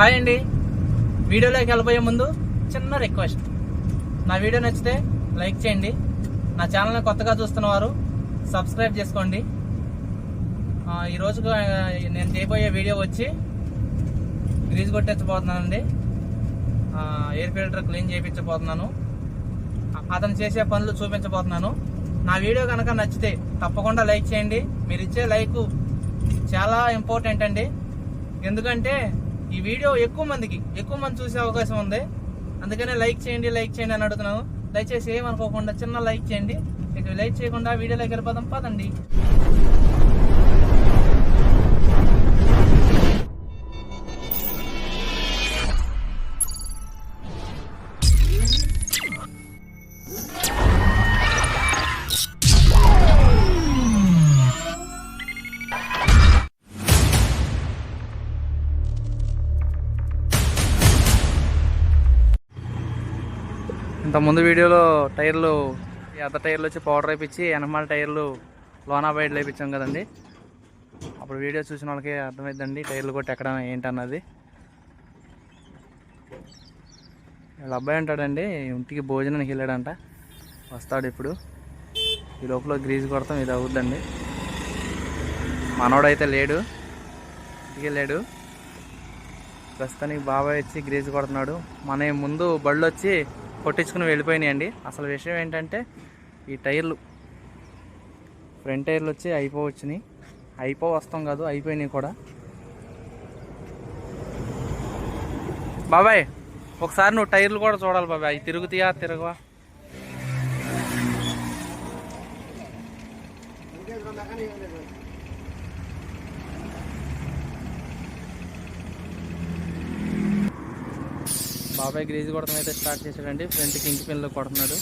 Hi అండి. వీడియోలోకి వెళ్ళబోయే ముందు చిన్న రిక్వెస్ట్. నా వీడియో నచ్చితే లైక్ చేయండి. నా ఛానల్ని కొత్తగా చూస్తున్న వారు సబ్స్క్రైబ్ చేసుకోండి. ఈరోజు నేను చేయబోయే వీడియో వచ్చి గ్రీజ్ కొట్టించబోతున్నానండి ఎయిర్ ఫిల్టర్ క్లీన్ చేయించబోతున్నాను. అతను చేసే పనులు చూపించబోతున్నాను. నా వీడియో కనుక నచ్చితే తప్పకుండా లైక్ చేయండి. మీరు ఇచ్చే లైక్ చాలా ఇంపార్టెంట్ అండి. ఎందుకంటే ఈ వీడియో ఎక్కువ మందికి ఎక్కువ మంది చూసే అవకాశం ఉంది. అందుకనే లైక్ చేయండి లైక్ చేయండి అని అడుగుతున్నాను. దయచేసి ఏమనుకోకుండా చిన్న లైక్ చేయండి. ఇక లైక్ చేయకుండా వీడియోలోకి వెళ్ళిపోదాం పదండి. ఇంత ముందు వీడియోలో టైర్లు ఎద్ద టైర్లు వచ్చి పౌడర్ వేయించి వెనకమాల టైర్లు లోనా బయట వేయించాం కదండి. అప్పుడు వీడియో చూసిన వాళ్ళకి అర్థమైందండి టైర్లు కొట్టి ఎక్కడ ఏంటన్నది. వీళ్ళ అబ్బాయి అంటాడండి ఇంటికి భోజనానికి వెళ్ళాడంట. వస్తాడు ఇప్పుడు. ఈ లోపల గ్రీజ్ కొడతాం ఇది అవుద్దండి. మనోడైతే లేడు. ఇంటికి వెళ్ళాడు. ప్రస్తుతానికి బాబాయ్ వచ్చి గ్రీజ్ కొడుతున్నాడు. మన ముందు బళ్ళు వచ్చి కొట్టించుకుని వెళ్ళిపోయినాయండి. అసలు విషయం ఏంటంటే ఈ టైర్లు ఫ్రంట్ టైర్లు వచ్చి అయిపో వచ్చినాయి అయిపో వస్తాం కాదు అయిపోయినాయి కూడా. బాబాయ్ ఒకసారి నువ్వు టైర్లు కూడా చూడాలి బాబాయ్. అవి తిరుగుతాయా తిరగవా? బాబాయ్ గ్రీజ్ కొడతాం అయితే స్టార్ట్ చేశాడండి. ఫ్రంట్ కింగ్ పిన్లో కొడుతున్నాడు.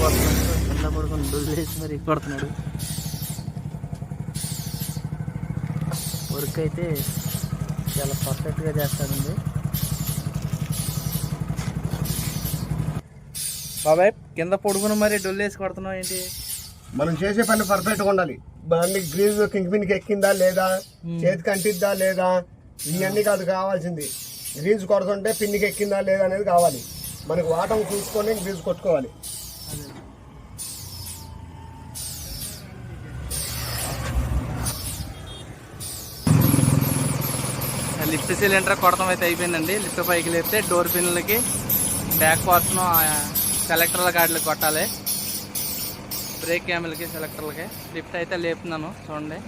కొడుతున్నాడు. కింద మరి కొడుతున్నాడు. వర్క్ అయితే చాలా పర్ఫెక్ట్గా చేస్తాడండి. బాబాయ్ కింద పొడుగును మరి డొల్లేసి కొడుతున్నావు ఏంటి? మనం చేసే పని పర్ఫెక్ట్గా ఉండాలి. బండి గ్రీజ్ కింగ్ పిన్కి ఎక్కిందా లేదా? చేతికి అంటిద్దా లేదా? ఇవన్నీ కాదు కావాల్సింది. గ్రీజ్ కొడుతుంటే పిన్నికి ఎక్కిందా లేదా అనేది కావాలి. మనకి వాటం చూసుకొని గ్రీజ్ కొట్టుకోవాలి. లిఫ్ట్ సిలిండర్ కొడతాం అయితే అయిపోయిందండి. లిఫ్ట్ పైకి లేపితే డోర్ పిన్లకి బ్యాక్ పార్ట్ను సెలెక్టర్ల గాడికి కొట్టాలి. బ్రేక్ క్యామెల్కి సెలెక్టర్లకి లిఫ్ట్ అయితే లేపుతున్నాను చూడండి.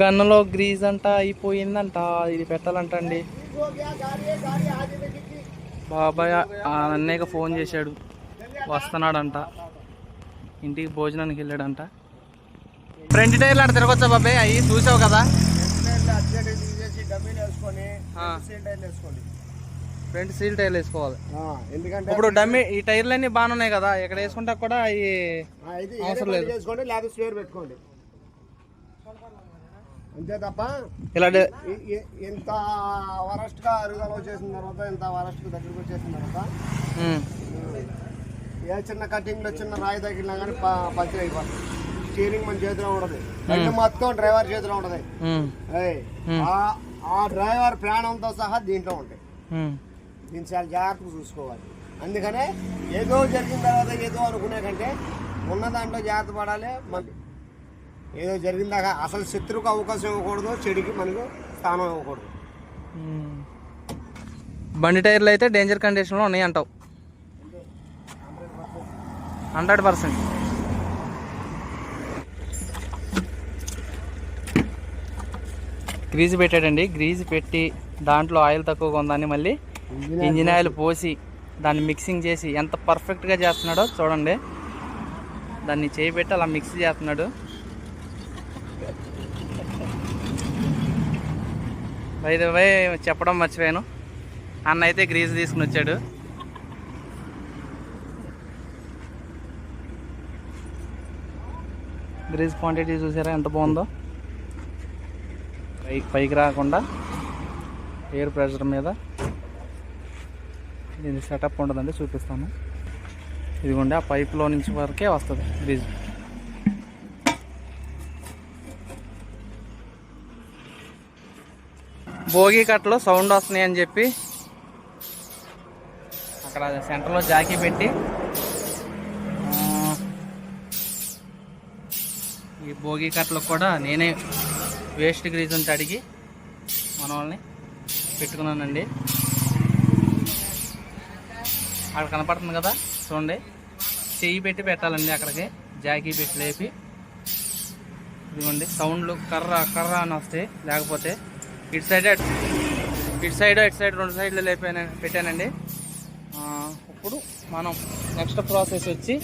గన్నులో గ్రీజ్ అంట అయిపోయిందంట. ఇది పెట్టాలంట అండి బాబాయ్ ఆ అన్నయ్యకి ఫోన్ చేశాడు. వస్తున్నాడంట. ఇంటికి భోజనానికి వెళ్ళాడంట. ఫ్రంట్ టైర్లు అంటే తిరగొచ్చా బాబాయ్? అవి చూసావు కదా. ఫ్రంట్ సీల్ టైర్లు వేసుకోవాలి. ఎందుకంటే ఇప్పుడు డమ్మి ఈ టైర్లు అన్ని బాగానే ఉన్నాయి కదా ఇక్కడ వేసుకుంటా కూడా అవి అవసరం లేదు. స్పేర్ పెట్టుకోండి. అంతే తప్ప ఇలా ఇంత వరస్ట్గా అరుగుదల వచ్చేసిన తర్వాత ఇంత వరస్ట్ దగ్గరికి వచ్చేసిన తర్వాత ఏ చిన్న కటింగ్లో చిన్న రాయి తగిలినా కానీ పంచర్ అయిపోతుంది స్టీరింగ్ మన చేతిలో ఉండదు. బండి మొత్తం డ్రైవర్ చేతిలో ఉండదు. ఆ- డ్రైవర్ ప్రాణంతో సహా దీంట్లో ఉంటాయి. దీన్ని చాలా జాగ్రత్తగా చూసుకోవాలి. అందుకనే ఏదో జరిగిన తర్వాత ఏదో అనుకునే కంటే ఉన్న దాంట్లో జాగ్రత్త పడాలి మళ్ళీ ఏదో జరిగిన దాకా అసలు శత్రువుకు అవకాశం ఇవ్వకూడదు చెడికి మనకు స్థానం ఇవ్వకూడదు. బండి టైర్లు అయితే డేంజర్ కండిషన్లో ఉన్నాయి అంటావు. హండ్రెడ్ పర్సెంట్ గ్రీజ్ పెట్టాడండి. గ్రీజ్ పెట్టి దాంట్లో ఆయిల్ తక్కువగా ఉందని మళ్ళీ ఇంజిన్ ఆయిల్ పోసి. దాన్ని మిక్సింగ్ చేసి ఎంత పర్ఫెక్ట్గా చేస్తున్నాడో చూడండి. దాన్ని చేయి పెట్టి అలా మిక్స్ చేస్తున్నాడు. వై చెప్పడం మర్చిపోయాను. అన్న అయితే గ్రీజ్ తీసుకుని వచ్చాడు. గ్రీజ్ క్వాంటిటీ చూసారా? ఎంత బాగుందో? పైకి పైకి రాకుండా ఎయిర్ ప్రెషర్ మీద దీని సెటప్ ఉండదండి చూపిస్తాను. ఇదిగోండి ఆ పైప్లో నుంచి వరకే వస్తుంది బ్రిడ్జ్ భోగి కట్టలో సౌండ్ వస్తున్నాయి అని చెప్పి అక్కడ సెంటర్లో జాకీ పెట్టి ఈ భోగి కట్టలకు కూడా నేనే వేస్ట్ గ్రీజ్ ఉంటే అడిగి మన వాళ్ళని పెట్టుకున్నానండి. అక్కడ కనపడుతుంది కదా చూడండి. చెయ్యి పెట్టి పెట్టాలండి అక్కడికి. జాకీ పెట్టి లేపి. ఇదిగోండి సౌండ్లు కర్ర కర్ర అని వస్తాయి. లేకపోతే ఇటు సైడ్ ఇటు సైడ్ ఇటు సైడ్ రెండు సైడ్లు లేపాను పెట్టానండి. ఇప్పుడు మనం నెక్స్ట్ ప్రాసెస్ వచ్చి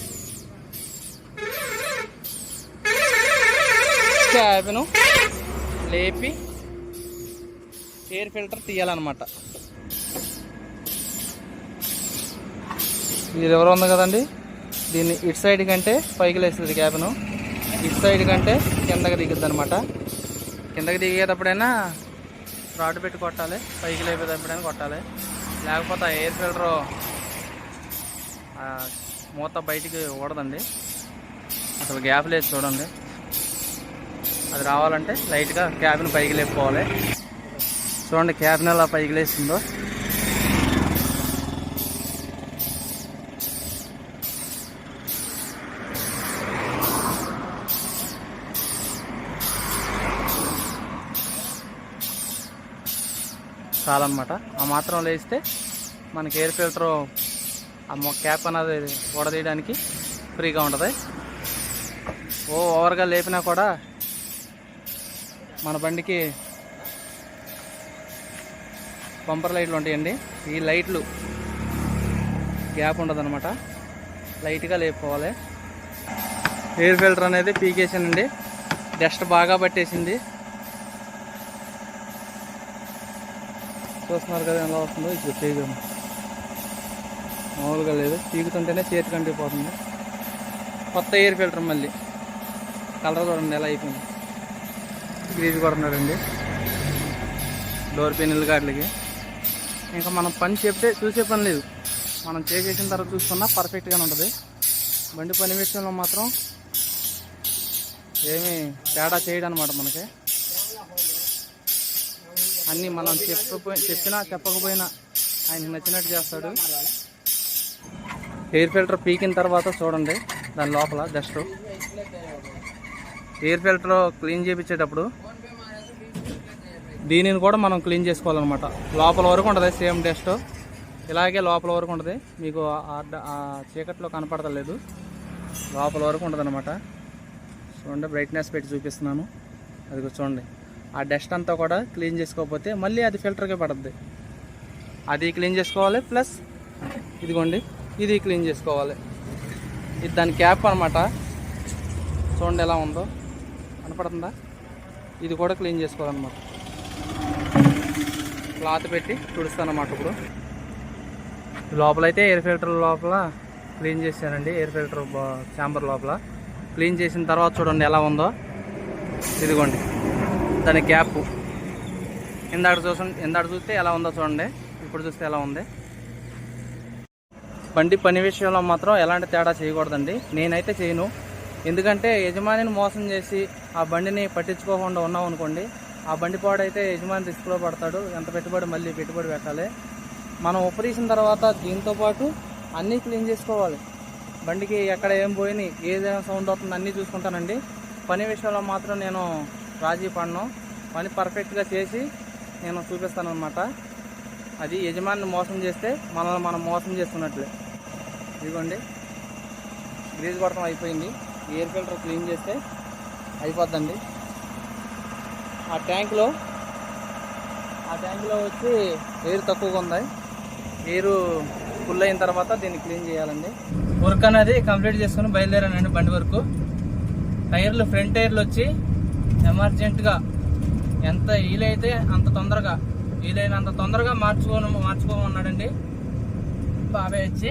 క్యాబ్ను లేపి ఎయిర్ ఫిల్టర్ తీయాలన్నమాట. ఇది ఎవరు ఉంది కదండి? దీన్ని ఇటు సైడ్ కంటే పైకి లేస్తుంది క్యాబ్ను. ఇటు సైడ్ కంటే కిందకి దిగుద్ది అనమాట కిందకి దిగేటప్పుడైనా రాడ్ పెట్టి కొట్టాలి. పైకి లేపేటప్పుడైనా కొట్టాలి. లేకపోతే ఎయిర్ ఫిల్టర్ మూత బయటికి ఊడదండి. అసలు గ్యాప్ లేదు చూడండి. అది రావాలంటే లైట్గా క్యాబిన్ పైకి లేపుకోవాలి. చూడండి క్యాబిన్ ఎలా పైకి లేస్తుందో. చాలన్నమాట. ఆ మాత్రం లేస్తే మనకి ఎయిర్ ఫిల్టర్ ఆ క్యాప్ అనేది వడదీయడానికి ఫ్రీగా ఉంటుంది. ఓ ఓవర్గా లేపినా కూడా మన బండికి బంపర్ లైట్లు ఉంటాయండి. ఈ లైట్లు గ్యాప్ ఉండదన్నమాట. లైట్గా లేపుకోవాలి. ఎయిర్ ఫిల్టర్ అనేది పీకేసానండి డస్ట్ బాగా పట్టేసింది. చూస్తున్నారు కదా ఎలా వస్తుందో ఇది తీగము మామూలుగా లేదు. తీగుతుంటేనే చేతి కంటిపోతుంది కొత్త ఎయిర్ ఫిల్టర్ మళ్ళీ. కలర్ చూడండి ఎలా అయిపోయింది. గ్రీజ్ కొడుతున్నాడండి డోర్ పెన్నులు గాట్లకి. ఇంకా మనం పని చెప్తే చూసే పని లేదు. మనం చేసేసిన తర్వాత చూసుకున్నా పర్ఫెక్ట్గానే ఉంటుంది. బండి పని విషయంలో మాత్రం ఏమీ తేడా చేయడం అనమాట మనకి. అన్నీ మనం చెప్పపోయి చెప్పినా చెప్పకపోయినా ఆయనకి నచ్చినట్టు చేస్తాడు. ఎయిర్ ఫిల్టర్ పీకిన తర్వాత చూడండి దాని లోపల డస్ట్ ఎయిర్ ఫిల్టర్ క్లీన్ చేయించేటప్పుడు దీనిని కూడా మనం క్లీన్ చేసుకోవాలన్నమాట. లోపల వరకు ఉంటుంది సేమ్ డస్ట్. ఇలాగే లోపల వరకు ఉంటుంది. మీకు ఆ చీకట్లో కనపడతలేదు. లోపల వరకు ఉంటుంది అనమాట చూడండి బ్రైట్నెస్ పెట్టి చూపిస్తున్నాను. అది చూడండి. ఆ డస్ట్ అంతా కూడా క్లీన్ చేసుకోకపోతే మళ్ళీ అది ఫిల్టర్కే పడుద్ది. అది క్లీన్ చేసుకోవాలి ప్లస్ ఇదిగోండి ఇది క్లీన్ చేసుకోవాలి. ఇది దాని క్యాప్ అనమాట చూడండి ఎలా ఉందో. కనపడుతుందా? ఇది కూడా క్లీన్ చేసుకోవాలన్నమాట. క్లాత్ పెట్టి తుడుస్తానమాట ఇప్పుడు. లోపలైతే ఎయిర్ ఫిల్టర్ లోపల క్లీన్ చేశానండి. ఎయిర్ ఫిల్టర్ ఛాంబర్ లోపల. క్లీన్ చేసిన తర్వాత చూడండి ఎలా ఉందో. ఇదిగోండి. దాని గ్యాప్. ఇందాక చూసి ఇందాక చూస్తే ఎలా ఉందో చూడండి. ఇప్పుడు చూస్తే ఎలా ఉంది. బండి పని విషయంలో మాత్రం ఎలాంటి తేడా చేయకూడదండి. నేనైతే చేయను. ఎందుకంటే యజమానిని మోసం చేసి ఆ బండిని పట్టించుకోకుండా ఉన్నాం అనుకోండి ఆ బండి పాడైతే యజమాని రిస్క్లో పడతాడు. ఎంత పెట్టుబడి మళ్ళీ పెట్టుబడి పెట్టాలి. మనం ఉపరీసిన తర్వాత దీంతో పాటు అన్నీ క్లీన్ చేసుకోవాలి. బండికి ఎక్కడ ఏం పోయినాయి ఏదైనా సౌండ్ అవుతుంది అన్నీ చూసుకుంటానండి. పని విషయంలో మాత్రం నేను రాజీ పడను పని పర్ఫెక్ట్గా చేసి నేను చూపిస్తాను అనమాట అది యజమానిని మోసం చేస్తే మనల్ని మనం మోసం చేస్తున్నట్లే. ఇదిగోండి. గ్రీజ్ కొట్టడం అయిపోయింది. ఎయిర్ ఫిల్టర్ క్లీన్ చేస్తే అయిపోద్దండి. ఆ ట్యాంక్లో ఆ ట్యాంక్లో వచ్చి ఎయిర్ తక్కువగా ఉంది. ఎయిర్ ఫుల్ అయిన తర్వాత దీన్ని క్లీన్ చేయాలండి. వర్క్ అనేది కంప్లీట్ చేసుకుని బయలుదేరానండి బండి వరకు. టైర్లు ఫ్రంట్ టైర్లు వచ్చి ఎమర్జెంట్గా ఎంత వీలైతే అంత తొందరగా వీలైనంత తొందరగా మార్చుకోను మార్చుకోమన్నాడండి. బాబాయ్ వచ్చి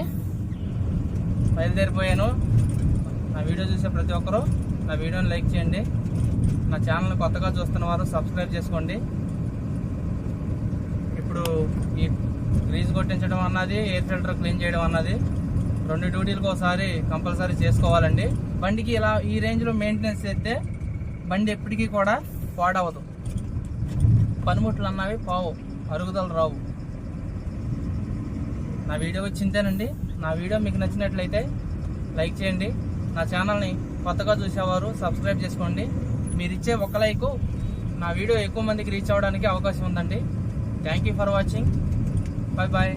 బయలుదేరిపోయాను. నా వీడియో చూసే ప్రతి ఒక్కరూ నా వీడియోని లైక్ చేయండి. నా ఛానల్ కొత్తగా చూస్తున్న వారు సబ్స్క్రైబ్ చేసుకోండి. ఇప్పుడు ఈ గ్రీజ్ కొట్టించడం అన్నది ఎయిర్ ఫిల్టర్ క్లీన్ చేయడం అన్నది రెండు డ్యూటీలకు ఒకసారి కంపల్సరీ చేసుకోవాలండి. బండికి ఇలా ఈ రేంజ్లో మెయింటెనెన్స్ చేస్తే బండి ఎప్పటికీ కూడా పాడవదు. పనిముట్లు అన్నవి పావు అరుగుదలు రావు. నా వీడియో వచ్చిందేనండి నా వీడియో మీకు నచ్చినట్లయితే లైక్ చేయండి. నా ఛానల్ని కొత్తగా చూసేవారు సబ్స్క్రైబ్ చేసుకోండి. మీరు ఇచ్చే ఒక లైకు నా వీడియో ఎక్కువ మందికి రీచ్ అవ్వడానికి అవకాశం ఉందండి. Thank you for watching bye bye